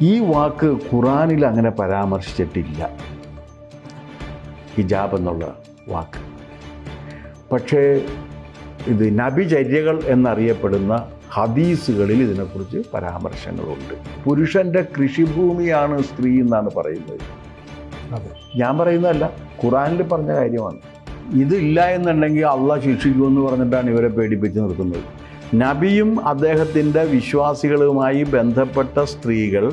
ഈ വാക്ക് ഖുറാനിൽ അങ്ങനെ പരാമർശിച്ചിട്ടില്ല. ഹിജാബ് എന്നുള്ള വാക്ക്. പക്ഷേ ഇത് നബിചര്യകൾ എന്നറിയപ്പെടുന്ന ഹദീസുകളിൽ ഇതിനെക്കുറിച്ച് പരാമർശങ്ങളുണ്ട്. പുരുഷന്റെ കൃഷിഭൂമിയാണ് സ്ത്രീ എന്നാണ് പറയുന്നത്. അതെ. ഞാൻ പറയുന്നതല്ല ഖുറാനിൽ പറഞ്ഞ കാര്യമാണ്. ഇതില്ല എന്നുണ്ടെങ്കിൽ അള്ളാഹ് ശിക്ഷിക്കുമെന്ന് പറഞ്ഞിട്ടാണ് ഇവരെ പേടിപ്പിച്ച് നിർത്തുന്നത്. നബിയും അദ്ദേഹത്തിന്റെ വിശ്വാസികളുമായി ബന്ധപ്പെട്ട സ്ത്രീകൾ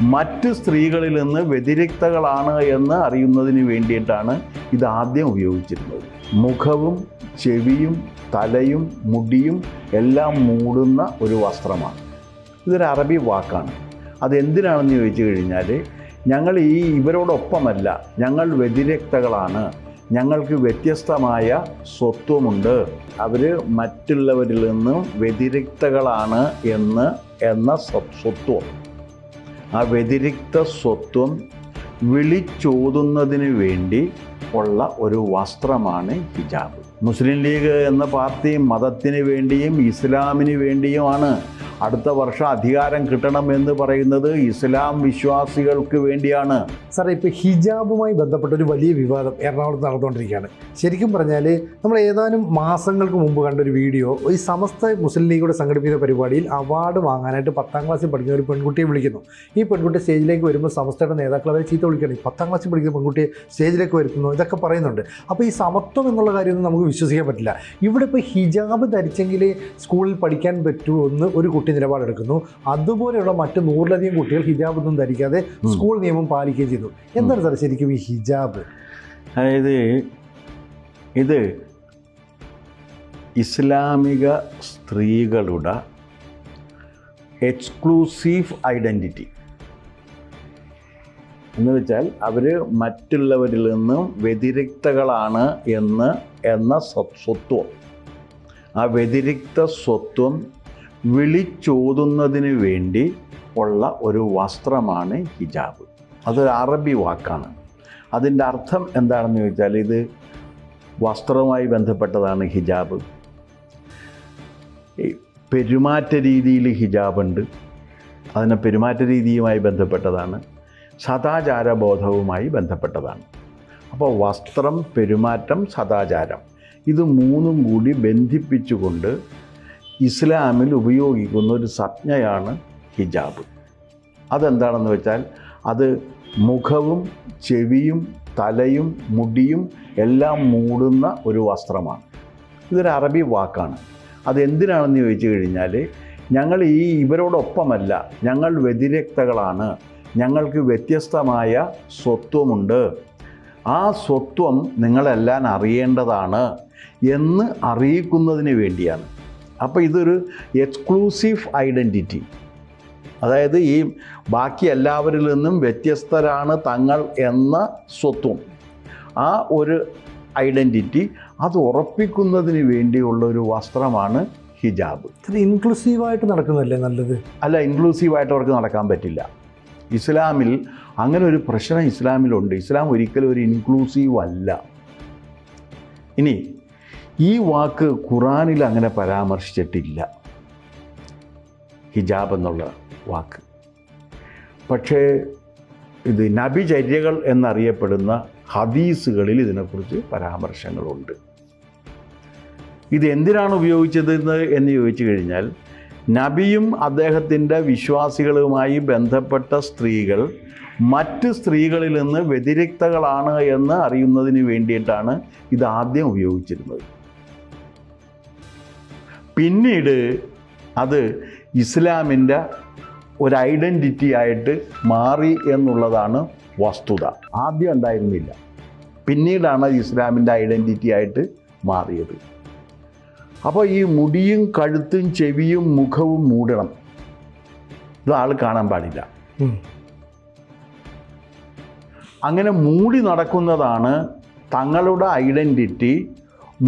മറ്റ് സ്ത്രീകളിൽ നിന്ന് വ്യതിരിക്തകളാണ് എന്ന് അറിയുന്നതിന് വേണ്ടിയിട്ടാണ് ഇത് ആദ്യം ഉപയോഗിച്ചിരുന്നത്. മുഖവും ചെവിയും തലയും മുടിയും എല്ലാം മൂടുന്ന ഒരു വസ്ത്രമാണ്. ഇതൊരു അറബി വാക്കാണ്. അതെന്തിനാണെന്ന് ചോദിച്ചു കഴിഞ്ഞാൽ ഞങ്ങൾ ഈ ഇവരോടൊപ്പമല്ല ഞങ്ങൾ വ്യതിരക്തകളാണ് ഞങ്ങൾക്ക് വ്യത്യസ്തമായ സ്വത്വമുണ്ട് അവർ മറ്റുള്ളവരിൽ നിന്നും വ്യതിരിക്തകളാണ് എന്ന് എന്ന സ്വത്വം. ആ വ്യതിരിക്ത സ്വത്വം വിളിച്ചോതുന്നതിന് വേണ്ടി ഉള്ള ഒരു വസ്ത്രമാണ് ഹിജാബ്. മുസ്ലിം ലീഗ് എന്ന പാർട്ടി മതത്തിന് വേണ്ടിയും ഇസ്ലാമിന് വേണ്ടിയുമാണ് അടുത്ത വർഷം അധികാരം കിട്ടണം എന്ന് പറയുന്നത് ഇസ്ലാം വിശ്വാസികൾക്ക് വേണ്ടിയാണ്. സാറേ ഇപ്പോൾ ഹിജാബുമായി ബന്ധപ്പെട്ട ഒരു വലിയ വിവാദം എറണാകുളത്ത് നടന്നുകൊണ്ടിരിക്കുകയാണ്. ശരിക്കും പറഞ്ഞാൽ നമ്മൾ ഏതാനും മാസങ്ങൾക്ക് മുമ്പ് കണ്ട ഒരു വീഡിയോ ഈ സമസ്ത മുസ്ലിം ലീഗോട് സംഘടിപ്പിച്ച പരിപാടിയിൽ അവാർഡ് വാങ്ങാനായിട്ട് പത്താം ക്ലാസ്സിൽ പഠിക്കുന്ന ഒരു പെൺകുട്ടിയെ വിളിക്കുന്നു. ഈ പെൺകുട്ടി സ്റ്റേജിലേക്ക് വരുമ്പോൾ സമസ്തയുടെ നേതാക്കൾ അവരെ ചീത്ത വിളിക്കുകയാണ് പത്താം ക്ലാസ്സിൽ പഠിക്കുന്ന പെൺകുട്ടിയെ സ്റ്റേജിലേക്ക് വരുത്തുന്നു ഇതൊക്കെ പറയുന്നുണ്ട്. അപ്പോൾ ഈ സമത്വം എന്നുള്ള കാര്യമൊന്നും നമുക്ക് വിശ്വസിക്കാൻ പറ്റില്ല. ഇവിടെ ഇപ്പോൾ ഹിജാബ് ധരിച്ചെങ്കിലേ സ്കൂളിൽ പഠിക്കാൻ പറ്റൂ എന്ന് ഒരു കുട്ടി നിലപാടെടുക്കുന്നു. അതുപോലെയുള്ള മറ്റ് നൂറിലധികം കുട്ടികൾ ഹിജാബ് ഒന്നും ധരിക്കാതെ സ്കൂൾ നിയമം പാലിക്കുകയും ചെയ്തു. എന്താണ് സാർ ശരിക്കും ഈ ഹിജാബ്? അതായത് ഇത് ഇസ്ലാമിക സ്ത്രീകളുടെ എക്സ്ക്ലൂസീവ് ഐഡന്റിറ്റി. എന്ന് വെച്ചാൽ അവർ മറ്റുള്ളവരിൽ നിന്നും വ്യതിരിക്തകളാണ് എന്ന് എന്ന സ്വ- സ്വത്വം. ആ വ്യതിരിക്ത സ്വത്വം വിളിച്ചോതുന്നതിന് വേണ്ടി ഉള്ള ഒരു വസ്ത്രമാണ് ഹിജാബ്. അതൊരു അറബി വാക്കാണ്. അതിന്റെ അർത്ഥം എന്താണെന്ന് ചോദിച്ചാൽ ഇത് വസ്ത്രവുമായി ബന്ധപ്പെട്ടതാണ് ഹിജാബ്. പെരുമാറ്റ രീതിയിൽ ഹിജാബുണ്ട്. അതിന് പെരുമാറ്റ രീതിയുമായി ബന്ധപ്പെട്ടതാണ്. സദാചാരബോധവുമായി ബന്ധപ്പെട്ടതാണ്. അപ്പോൾ വസ്ത്രം പെരുമാറ്റം സദാചാരം ഇത് മൂന്നും കൂടി ബന്ധിപ്പിച്ചുകൊണ്ട് ഇസ്ലാമിൽ ഉപയോഗിക്കുന്ന ഒരു സംജ്ഞയാണ് ഹിജാബ്. അതെന്താണെന്ന് വെച്ചാൽ അത് മുഖവും ചെവിയും തലയും മുടിയും എല്ലാം മൂടുന്ന ഒരു വസ്ത്രമാണ്. ഇതൊരു അറബി വാക്കാണ്. അതെന്തിനാണെന്ന് ചോദിച്ചു കഴിഞ്ഞാൽ ഞങ്ങൾ ഈ ഇവരോടൊപ്പമല്ല ഞങ്ങൾ വ്യതിരക്തകളാണ് ഞങ്ങൾക്ക് വ്യത്യസ്തമായ സ്വത്വമുണ്ട്. ആ സ്വത്വം നിങ്ങളെല്ലാം അറിയേണ്ടതാണ് എന്ന് അറിയിക്കുന്നതിന് വേണ്ടിയാണ്. അപ്പോൾ ഇതൊരു എക്സ്ക്ലൂസീവ് ഐഡന്റിറ്റി അതായത് ഈ ബാക്കി എല്ലാവരിൽ നിന്നും വ്യത്യസ്തരാണ് തങ്ങൾ എന്ന സ്വത്വം. ആ ഒരു ഐഡന്റിറ്റി അത് ഉറപ്പിക്കുന്നതിന് വേണ്ടിയുള്ള ഒരു വസ്ത്രമാണ് ഹിജാബ്. ഇത് ഇൻക്ലൂസീവായിട്ട് നടക്കുന്നല്ലേ നല്ലത്? അല്ല ഇൻക്ലൂസീവായിട്ട് അവർക്ക് നടക്കാൻ പറ്റില്ല. ഇസ്ലാമിൽ അങ്ങനെ ഒരു പ്രശ്നം ഇസ്ലാമിലുണ്ട്. ഇസ്ലാം ഒരിക്കലും ഒരു ഇൻക്ലൂസീവ് അല്ല. ഇനി ഈ വാക്ക് ഖുറാനിൽ അങ്ങനെ പരാമർശിച്ചിട്ടില്ല. ഹിജാബ് എന്നുള്ള വാക്ക്. പക്ഷേ ഇത് നബിചര്യകൾ എന്നറിയപ്പെടുന്ന ഹദീസുകളിൽ ഇതിനെക്കുറിച്ച് പരാമർശങ്ങളുണ്ട്. ഇത് എന്തിനാണ് ഉപയോഗിച്ചതെന്ന് എന്ന് ചോദിച്ചു കഴിഞ്ഞാൽ നബിയും അദ്ദേഹത്തിന്റെ വിശ്വാസികളുമായി ബന്ധപ്പെട്ട സ്ത്രീകൾ മറ്റ് സ്ത്രീകളിൽ നിന്ന് വ്യതിരിക്തകളാണ് എന്ന് അറിയുന്നതിന് വേണ്ടിയിട്ടാണ് ഇത് ആദ്യം ഉപയോഗിച്ചിരുന്നത്. പിന്നീട് അത് ഇസ്ലാമിന്റെ ഒരു ഐഡന്റിറ്റി ആയിട്ട് മാറി എന്നുള്ളതാണ് വസ്തുത. ആദ്യം ഉണ്ടായിരുന്നില്ല പിന്നീടാണ് ഇസ്ലാമിന്റെ ഐഡന്റിറ്റി ആയിട്ട് മാറിയത്. അപ്പോൾ ഈ മുടിയും കഴുത്തും ചെവിയും മുഖവും മൂടണം. ഇത് ആൾ കാണാൻ പാടില്ല. അങ്ങനെ മൂടി നടക്കുന്നതാണ് തങ്ങളുടെ ഐഡന്റിറ്റി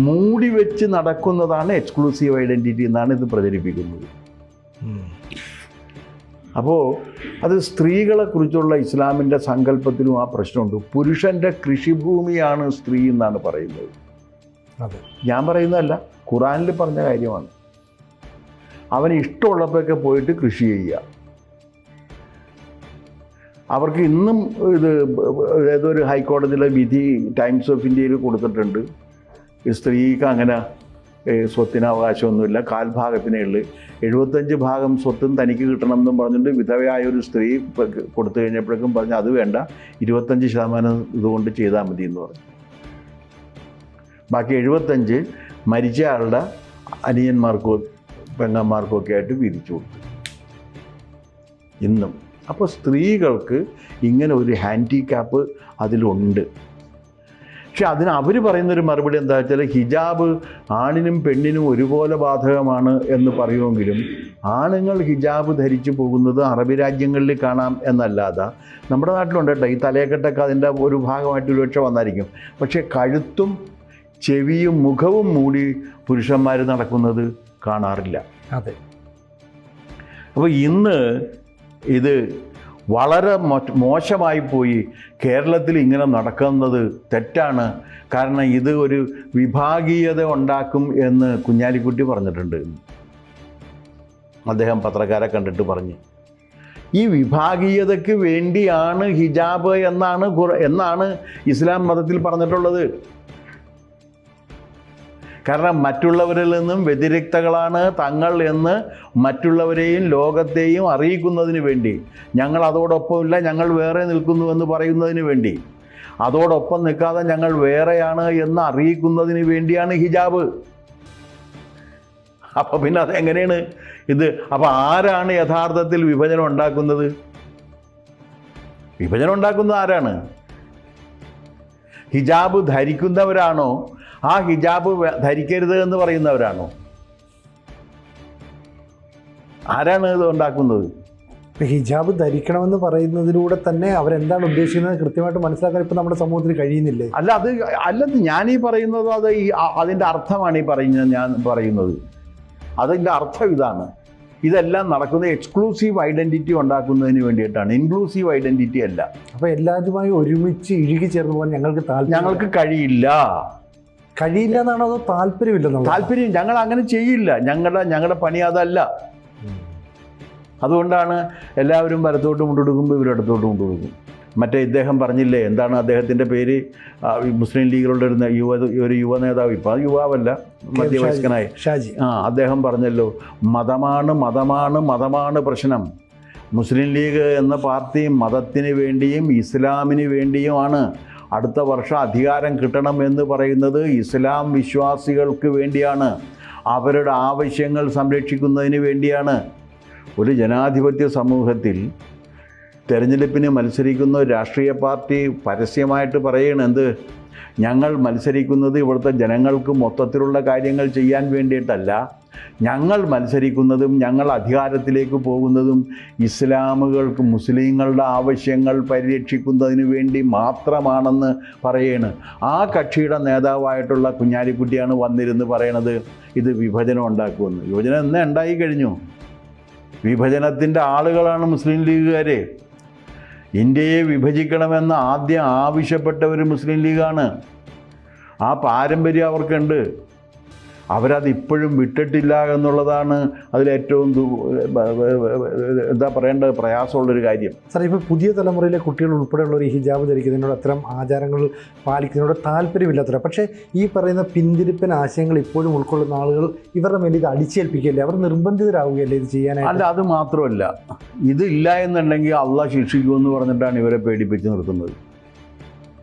മൂടി വെച്ച് നടക്കുന്നതാണ് എക്സ്ക്ലൂസീവ് ഐഡന്റിറ്റി എന്നാണ് ഇത് പ്രചരിപ്പിക്കുന്നത്. അപ്പോൾ അത് സ്ത്രീകളെക്കുറിച്ചുള്ള ഇസ്ലാമിന്റെ സങ്കല്പത്തിലും ആ പ്രശ്നമുണ്ട്. പുരുഷന്റെ കൃഷിഭൂമിയാണ് സ്ത്രീ എന്നാണ് പറയുന്നത്. അതെ. ഞാൻ പറയുന്നതല്ല ഖുറാനിൽ പറഞ്ഞ കാര്യമാണ്. അവന് ഇഷ്ടമുള്ളപ്പോഴൊക്കെ പോയിട്ട് കൃഷി ചെയ്യുക. അവർക്ക് ഇന്നും ഇത് ഏതൊരു ഹൈക്കോടതിയിലെ വിധി ടൈംസ് ഓഫ് ഇന്ത്യയിൽ കൊടുത്തിട്ടുണ്ട്. സ്ത്രീക്ക് അങ്ങനെ സ്വത്തിന് അവകാശമൊന്നുമില്ല. കാൽഭാഗത്തിനേ ഉള്ളൂ. എഴുപത്തഞ്ച് ഭാഗം സ്വത്തും തനിക്ക് കിട്ടണം എന്നും പറഞ്ഞിട്ട് വിധവയായ ഒരു സ്ത്രീ കൊടുത്തു കഴിഞ്ഞപ്പോഴേക്കും പറഞ്ഞു അത് വേണ്ട. ഇരുപത്തഞ്ച് ശതമാനം ഇതുകൊണ്ട് ചെയ്താൽ മതി എന്ന് പറഞ്ഞു. ബാക്കി എഴുപത്തഞ്ച് മരിച്ച ആളുടെ അനിയന്മാർക്കോ പെങ്ങന്മാർക്കോ ഒക്കെ ആയിട്ട് വീതിച്ചു കൊടുത്തു. ഇന്നും. അപ്പോൾ സ്ത്രീകൾക്ക് ഇങ്ങനെ ഒരു ഹാൻഡിക്യാപ്പ് അതിലുണ്ട്. പക്ഷെ അതിന് അവർ പറയുന്നൊരു മറുപടി എന്താ വെച്ചാൽ ഹിജാബ് ആണിനും പെണ്ണിനും ഒരുപോലെ ബാധകമാണ് എന്ന് പറയുമെങ്കിലും ആണുങ്ങൾ ഹിജാബ് ധരിച്ചു പോകുന്നത് അറബി രാജ്യങ്ങളിൽ കാണാം എന്നല്ലാതെ നമ്മുടെ നാട്ടിലുണ്ട് കേട്ടോ. ഈ തലയക്കെട്ടൊക്കെ അതിന്റെ ഒരു ഭാഗമായിട്ട് ഒരുപക്ഷെ വന്നായിരിക്കും. പക്ഷേ കഴുത്തും ചെവിയും മുഖവും മൂടി പുരുഷന്മാർ നടക്കുന്നത് കാണാറില്ല. അതെ. അപ്പോൾ ഇന്ന് ഇത് വളരെ മോശമായി പോയി കേരളത്തിൽ ഇങ്ങനെ നടക്കുന്നത് തെറ്റാണ്. കാരണം ഇത് ഒരു വിഭാഗീയത ഉണ്ടാക്കും എന്ന് കുഞ്ഞാലിക്കുട്ടി പറഞ്ഞിട്ടുണ്ട്. അദ്ദേഹം പത്രക്കാരെ കണ്ടിട്ട് പറഞ്ഞു. ഈ വിഭാഗീയതയ്ക്ക് വേണ്ടിയാണ് ഹിജാബ് എന്നാണ് എന്നാണ് ഇസ്ലാം മതത്തിൽ പറഞ്ഞിട്ടുള്ളത്. കാരണം മറ്റുള്ളവരിൽ നിന്നും വ്യതിരിക്തകളാണ് തങ്ങൾ എന്ന് മറ്റുള്ളവരെയും ലോകത്തെയും അറിയിക്കുന്നതിന് വേണ്ടി. ഞങ്ങൾ അതോടൊപ്പമില്ല ഞങ്ങൾ വേറെ നിൽക്കുന്നു എന്ന് പറയുന്നതിന് വേണ്ടി. അതോടൊപ്പം നിൽക്കാതെ ഞങ്ങൾ വേറെയാണ് എന്ന് അറിയിക്കുന്നതിന് വേണ്ടിയാണ് ഹിജാബ്. അപ്പോൾ പിന്നെ അതെങ്ങനെയാണ്? ഇത് അപ്പോൾ ആരാണ് യഥാർത്ഥത്തിൽ വിഭജനം ഉണ്ടാക്കുന്നത്? വിഭജനം ഉണ്ടാക്കുന്നത് ആരാണ്? ഹിജാബ് ധരിക്കുന്നവരാണോ? ആ ഹിജാബ് ധരിക്കരുത് എന്ന് പറയുന്നവരാണോ? ആരാണ് ഇത് ഉണ്ടാക്കുന്നത്? ഇപ്പൊ ഹിജാബ് ധരിക്കണമെന്ന് പറയുന്നതിലൂടെ തന്നെ അവരെന്താണ് ഉദ്ദേശിക്കുന്നത് കൃത്യമായിട്ട് മനസ്സിലാക്കാൻ ഇപ്പം നമ്മുടെ സമൂഹത്തിന് കഴിയുന്നില്ലേ? അല്ല അത് അല്ലെന്ന് ഞാൻ ഈ പറയുന്നത് അത് ഈ അതിന്റെ അർത്ഥമാണ് ഈ പറയുന്നത് ഞാൻ പറയുന്നത്. അതിന്റെ അർത്ഥം ഇതാണ്. ഇതെല്ലാം നടക്കുന്നത് എക്സ്ക്ലൂസീവ് ഐഡന്റിറ്റി ഉണ്ടാക്കുന്നതിന് വേണ്ടിയിട്ടാണ്. ഇൻക്ലൂസീവ് ഐഡന്റിറ്റി അല്ല. അപ്പോൾ എല്ലാവരുമായി ഒരുമിച്ച് ഇഴുകി ചേർന്ന് പോകാൻ ഞങ്ങൾക്ക് താല്പര്യം ഞങ്ങൾക്ക് കഴിയില്ല. കഴിയില്ല എന്നാണോ അതോ താല്പര്യമില്ല താല്പര്യം ഞങ്ങൾ അങ്ങനെ ചെയ്യില്ല. ഞങ്ങളുടെ ഞങ്ങളുടെ പണി അതല്ല. അതുകൊണ്ടാണ് എല്ലാവരും വലത്തോട്ട് മുണ്ടെടുക്കുമ്പോൾ ഇവരിടത്തോട്ട് മുണ്ടെടുക്കും. മറ്റേ ഇദ്ദേഹം പറഞ്ഞില്ലേ എന്താണ് അദ്ദേഹത്തിന്റെ പേര്? മുസ്ലിം ലീഗിലുള്ള ഒരു യുവ ഒരു യുവ നേതാവ് ഇപ്പം അത് യുവാവല്ല മധ്യവയസ്കനായി. ഷാജി. ആ അദ്ദേഹം പറഞ്ഞല്ലോ മതമാണ് മതമാണ് മതമാണ് പ്രശ്നം. മുസ്ലിം ലീഗ് എന്ന പാർട്ടി മതത്തിന് വേണ്ടിയും ഇസ്ലാമിന് വേണ്ടിയുമാണ് അടുത്ത വർഷം അധികാരം കിട്ടണം എന്ന് പറയുന്നത് ഇസ്ലാം വിശ്വാസികൾക്ക് വേണ്ടിയാണ്. അവരുടെ ആവശ്യങ്ങൾ സംരക്ഷിക്കുന്നതിന് വേണ്ടിയാണ്. ഒരു ജനാധിപത്യ സമൂഹത്തിൽ തെരഞ്ഞെടുപ്പിന് മത്സരിക്കുന്ന രാഷ്ട്രീയ പാർട്ടി പരസ്യമായിട്ട് പറയണം എന്ത്? ഞങ്ങൾ മത്സരിക്കുന്നത് ഇവിടുത്തെ ജനങ്ങൾക്ക് മൊത്തത്തിലുള്ള കാര്യങ്ങൾ ചെയ്യാൻ വേണ്ടിയിട്ടല്ല. ഞങ്ങൾ മത്സരിക്കുന്നതും ഞങ്ങൾ അധികാരത്തിലേക്ക് പോകുന്നതും ഇസ്ലാമുകൾക്ക് മുസ്ലിങ്ങളുടെ ആവശ്യങ്ങൾ പരിരക്ഷിക്കുന്നതിന് വേണ്ടി മാത്രമാണെന്ന് പറയാണ്. ആ കക്ഷിയുടെ നേതാവായിട്ടുള്ള കുഞ്ഞാലിക്കുട്ടിയാണ് വന്നിരുന്ന് പറയണത്. ഇത് വിഭജനം ഉണ്ടാക്കുമെന്ന്. വിഭജനം എന്നേ ഉണ്ടായി കഴിഞ്ഞു വിഭജനത്തിന്റെ ആളുകളാണ് മുസ്ലിം ലീഗുകാരെ. ഇന്ത്യയെ വിഭജിക്കണമെന്ന് ആദ്യം ആവശ്യപ്പെട്ട ഒരു മുസ്ലിം ലീഗാണ്. ആ പാരമ്പര്യം അവർക്കുണ്ട്. അവരത് ഇപ്പോഴും വിട്ടിട്ടില്ല എന്നുള്ളതാണ് അതിലേറ്റവും എന്താ പറയേണ്ടത്? പ്രയാസമുള്ളൊരു കാര്യം. സാർ ഇപ്പോൾ പുതിയ തലമുറയിലെ കുട്ടികൾ ഉൾപ്പെടെയുള്ള ഒരു ഹിജാബ് ധരിക്കുന്നതിനോട് അത്തരം ആചാരങ്ങൾ പാലിക്കുന്നതിനോട് താല്പര്യമില്ലാത്തവർ പക്ഷേ ഈ പറയുന്ന പിന്തിരിപ്പൻ ആശയങ്ങൾ ഇപ്പോഴും ഉൾക്കൊള്ളുന്ന ആളുകൾ ഇവരുടെ മേലെ ഇത് അടിച്ചേൽപ്പിക്കുകയല്ലേ? അവർ നിർബന്ധിതരാകുകയല്ലേ ഇത് ചെയ്യാനായിട്ട്? അല്ല അത് മാത്രമല്ല. ഇതില്ല എന്നുണ്ടെങ്കിൽ അള്ളാഹ് ശിക്ഷിക്കുമെന്ന് പറഞ്ഞിട്ടാണ് ഇവരെ പേടിപ്പിച്ച് നിർത്തുന്നത്.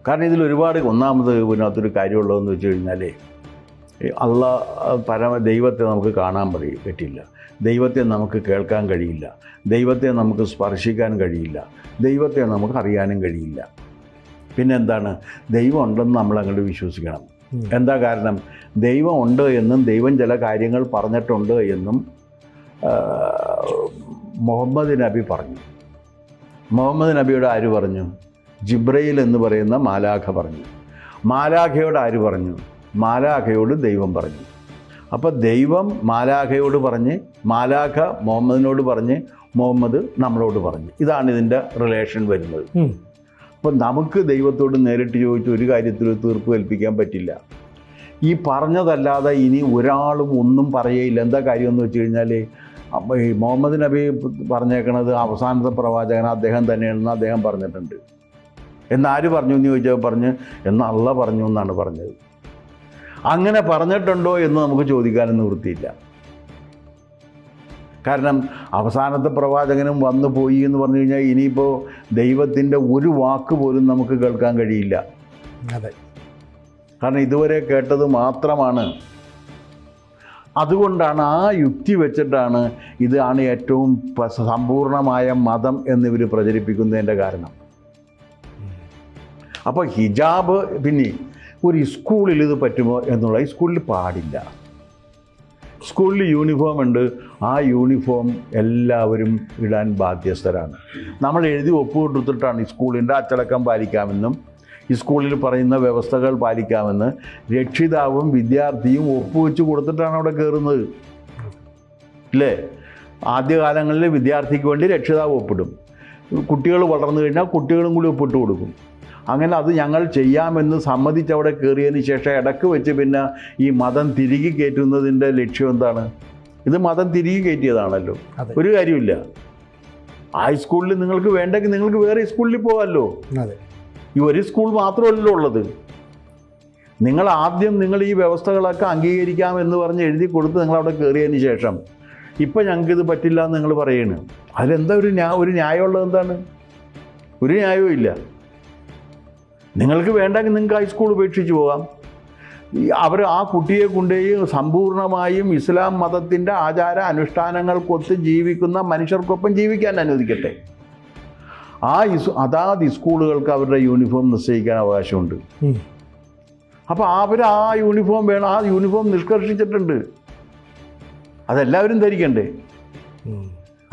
കാരണം ഇതിൽ ഒരുപാട് ഒന്നാമത് ഇതിനകത്തൊരു കാര്യമുള്ളതെന്ന് വെച്ച് കഴിഞ്ഞാൽ അള്ള പരമ ദൈവത്തെ നമുക്ക് കാണാൻ പറയും പറ്റില്ല. ദൈവത്തെ നമുക്ക് കേൾക്കാൻ കഴിയില്ല. ദൈവത്തെ നമുക്ക് സ്പർശിക്കാൻ കഴിയില്ല. ദൈവത്തെ നമുക്ക് അറിയാനും കഴിയില്ല. പിന്നെന്താണ്? ദൈവം ഉണ്ടെന്ന് നമ്മൾ അങ്ങോട്ട് വിശ്വസിക്കണം. എന്താ കാരണം? ദൈവം ഉണ്ട് എന്നും ദൈവം ചില കാര്യങ്ങൾ പറഞ്ഞിട്ടുണ്ട് എന്നും മുഹമ്മദ് നബി പറഞ്ഞു. മുഹമ്മദ് നബിയോട് ആര് പറഞ്ഞു? ജിബ്രയിൽ എന്ന് പറയുന്ന മാലാഖ പറഞ്ഞു. മാലാഖയോട് ആര് പറഞ്ഞു? മാലാഖയോട് ദൈവം പറഞ്ഞു. അപ്പോൾ ദൈവം മാലാഖയോട് പറഞ്ഞ് മാലാഖ മുഹമ്മദിനോട് പറഞ്ഞ് മുഹമ്മദ് നമ്മളോട് പറഞ്ഞു. ഇതാണ് ഇതിന്റെ റിലേഷൻ വരുന്നത്. അപ്പം നമുക്ക് ദൈവത്തോട് നേരിട്ട് ചോദിച്ച് ഒരു കാര്യത്തിലും തീർപ്പ് കൽപ്പിക്കാൻ പറ്റില്ല. ഈ പറഞ്ഞതല്ലാതെ ഇനി ഒരാളും ഒന്നും പറയയില്ല. എന്താ കാര്യം എന്ന് വെച്ച് കഴിഞ്ഞാൽ ഈ മുഹമ്മദ് നബി പറഞ്ഞേക്കണത് അവസാനത്തെ പ്രവാചകൻ അദ്ദേഹം തന്നെയാണെന്ന് അദ്ദേഹം പറഞ്ഞിട്ടുണ്ട്. എന്നാര് പറഞ്ഞു എന്ന് ചോദിച്ചാൽ പറഞ്ഞ് എന്നല്ല പറഞ്ഞു എന്നാണ് പറഞ്ഞത്. അങ്ങനെ പറഞ്ഞിട്ടുണ്ടോ എന്ന് നമുക്ക് ചോദിക്കാനും നിവൃത്തിയില്ല. കാരണം അവസാനത്തെ പ്രവാചകനും വന്നു പോയി എന്ന് പറഞ്ഞു കഴിഞ്ഞാൽ ഇനിയിപ്പോൾ ദൈവത്തിന്റെ ഒരു വാക്ക് പോലും നമുക്ക് കേൾക്കാൻ കഴിയില്ല. അതെ. കാരണം ഇതുവരെ കേട്ടത് മാത്രമാണ്. അതുകൊണ്ടാണ് ആ യുക്തി വെച്ചിട്ടാണ് ഇതാണ് ഏറ്റവും സമ്പൂർണമായ മതം എന്നിവർ പ്രചരിപ്പിക്കുന്നതിന്റെ കാരണം. അപ്പോൾ ഹിജാബ് പിന്നെ ഒരു സ്കൂളിൽ ഇത് പറ്റുമോ എന്നുള്ള സ്കൂളിൽ പാടില്ല. സ്കൂളിൽ യൂണിഫോം ഉണ്ട്. ആ യൂണിഫോം എല്ലാവരും ഇടാൻ ബാധ്യസ്ഥരാണ്. നമ്മൾ എഴുതി ഒപ്പുകൊടുത്തിട്ടാണ് ഈ സ്കൂളിന്റെ അച്ചടക്കം പാലിക്കാമെന്നും ഈ സ്കൂളിൽ പറയുന്ന വ്യവസ്ഥകൾ പാലിക്കാമെന്ന് രക്ഷിതാവും വിദ്യാർത്ഥിയും ഒപ്പുവെച്ച് കൊടുത്തിട്ടാണ് അവിടെ കയറുന്നത്. ഇല്ലേ ആദ്യകാലങ്ങളിൽ വിദ്യാർത്ഥിക്ക് വേണ്ടി രക്ഷിതാവ് ഒപ്പിടും. കുട്ടികൾ വളർന്നു കഴിഞ്ഞാൽ കുട്ടികളും കൂടി ഒപ്പിട്ട് കൊടുക്കും. അങ്ങനെ അത് ഞങ്ങൾ ചെയ്യാമെന്ന് സമ്മതിച്ച് അവിടെ കയറിയതിന് ശേഷം ഇടയ്ക്ക് വെച്ച് പിന്നെ ഈ മതം തിരികെ കയറ്റുന്നതിന്റെ ലക്ഷ്യം എന്താണ്? ഇത് മതം തിരികെ കയറ്റിയതാണല്ലോ. ഒരു കാര്യമില്ല. ഹൈസ്കൂളിൽ സ്കൂളിൽ നിങ്ങൾക്ക് വേണ്ടെങ്കിൽ നിങ്ങൾക്ക് വേറെ സ്കൂളിൽ പോകാമല്ലോ. ഈ ഒരു സ്കൂൾ മാത്രമല്ലല്ലോ ഉള്ളത്. നിങ്ങൾ ആദ്യം നിങ്ങൾ ഈ വ്യവസ്ഥകളൊക്കെ അംഗീകരിക്കാം എന്ന് പറഞ്ഞ് എഴുതി കൊടുത്ത് നിങ്ങൾ അവിടെ കയറിയതിന് ശേഷം ഇപ്പം ഞങ്ങൾക്ക് ഇത് പറ്റില്ല എന്ന് നിങ്ങൾ പറയുന്നു അതിലെന്താ ഒരു ന്യായ ഒരു ന്യായമുള്ളത് എന്താണ്? ഒരു ന്യായവും ഇല്ല. നിങ്ങൾക്ക് വേണ്ടെങ്കിൽ നിങ്ങൾക്ക് ഹൈസ്കൂൾ സ്കൂൾ ഉപേക്ഷിച്ച് പോകാം. അവർ ആ കുട്ടിയെ കൊണ്ടുപോയി സമ്പൂർണമായും ഇസ്ലാം മതത്തിന്റെ ആചാര അനുഷ്ഠാനങ്ങൾക്കൊത്ത് ജീവിക്കുന്ന മനുഷ്യർക്കൊപ്പം ജീവിക്കാൻ അനുവദിക്കട്ടെ. ആ ഇസ് അതാത് സ്കൂളുകൾക്ക് അവരുടെ യൂണിഫോം നിശ്ചയിക്കാൻ അവകാശമുണ്ട്. അപ്പോൾ അവർ ആ യൂണിഫോം വേണം ആ യൂണിഫോം നിഷ്കർഷിച്ചിട്ടുണ്ട്. അതെല്ലാവരും ധരിക്കണ്ടേ.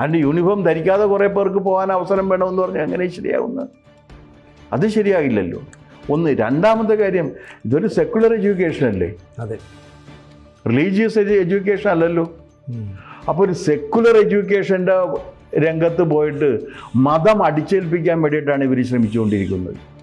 അതിന്റെ യൂണിഫോം ധരിക്കാതെ കുറേ പേർക്ക് പോകാൻ അവസരം വേണമെന്ന് പറഞ്ഞാൽ അങ്ങനെ ശരിയാവുന്ന? അത് ശരിയാകില്ലല്ലോ ഒന്ന് രണ്ടാമത്തെ കാര്യം ഇതൊരു സെക്കുലർ എഡ്യൂക്കേഷൻ അല്ലേ? അതെ. റിലീജിയസ് എഡ്യൂക്കേഷൻ അല്ലല്ലോ. അപ്പോൾ ഒരു സെക്കുലർ എഡ്യൂക്കേഷന്റെ രംഗത്ത് പോയിട്ട് മതം അടിച്ചേൽപ്പിക്കാൻ വേണ്ടിയിട്ടാണ് ഇവർ ശ്രമിച്ചുകൊണ്ടിരിക്കുന്നത്.